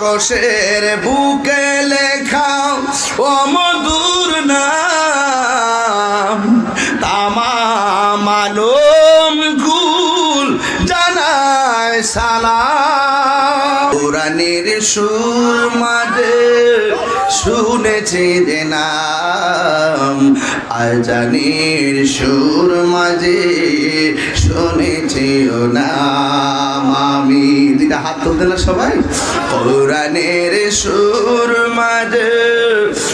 আরশের বুকে লেখা ও মধুর নাম, তামাম আলম কুল জানায় সালাম। কোরআনের সুর মাঝে শুনেছি যে নাম, আজানের সুর মাঝে শুনেছি ও দিদা হাত তুলতে না সবাই? কোরআনের সুর মাঝে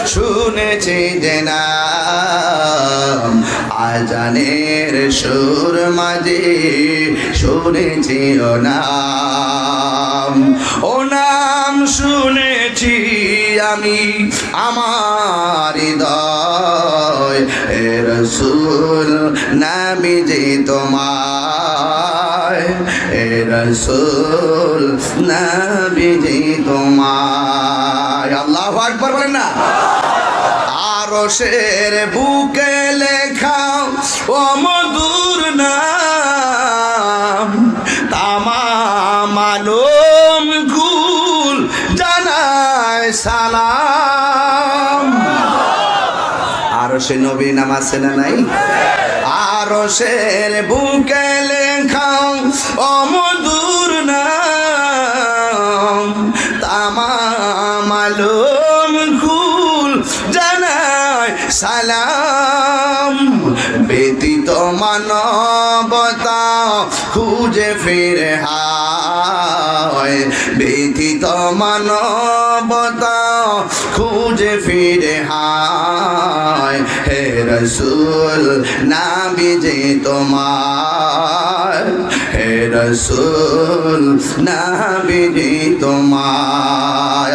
শুনেছি যে না আজানের সুর মাঝে শুনেছি ও নাম। ও নাম শুনেছি আমি, আমার হৃদয়। এ রসুল নামি যে তোমায় এ রসুল যে তোমায়। আল্লাহ আকবর বলেন না। আরশের বুকে লেখা ও মধুর নাম। তামাম আলম কুল জানায় সালাম। আরশে নবী নাম আছে না নাই? আরশের বুকে লেখা ও মধুর নাম। তামাম কুল জানায় সালাম। ব্যতীত মানবতা খুঁজে ফিরে হায়। ব্যতীত মানবতা খুঁজে ফিরে হায়। রসুল নাবি যে তোমার। হে রসুল নাবি যে তোমার।